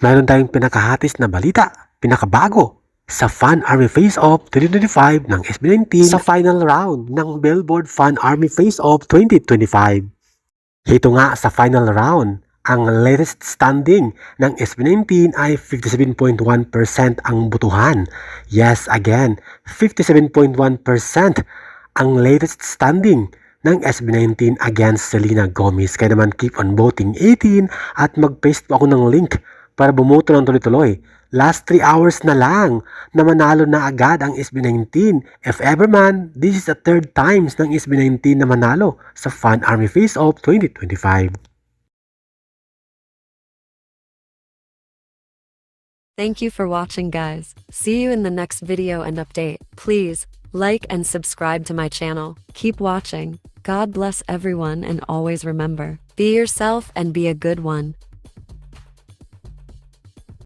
Mayroon tayong pinakahatis na balita, pinakabago, sa Fan Army Face-Off 2025 ng SB19 sa final round ng Billboard Fan Army Face-Off 2025. Ito nga sa final round, ang latest standing ng SB19 ay 57.1% ang butuhan. Yes, again, 57.1% ang latest standing ng SB19 against Selena Gomez. Kaya naman keep on voting 18 at mag-paste po ako ng link para bumoto ng tuloy-tuloy. Last 3 hours na lang na manalo na agad ang SB19. If ever man, this is the third times ng SB19 na manalo sa Fan Army Face-Off 2025. Thank you for watching guys. See you in the next video and update. Please, like and subscribe to my channel. Keep watching. God bless everyone and always remember, be yourself and be a good one.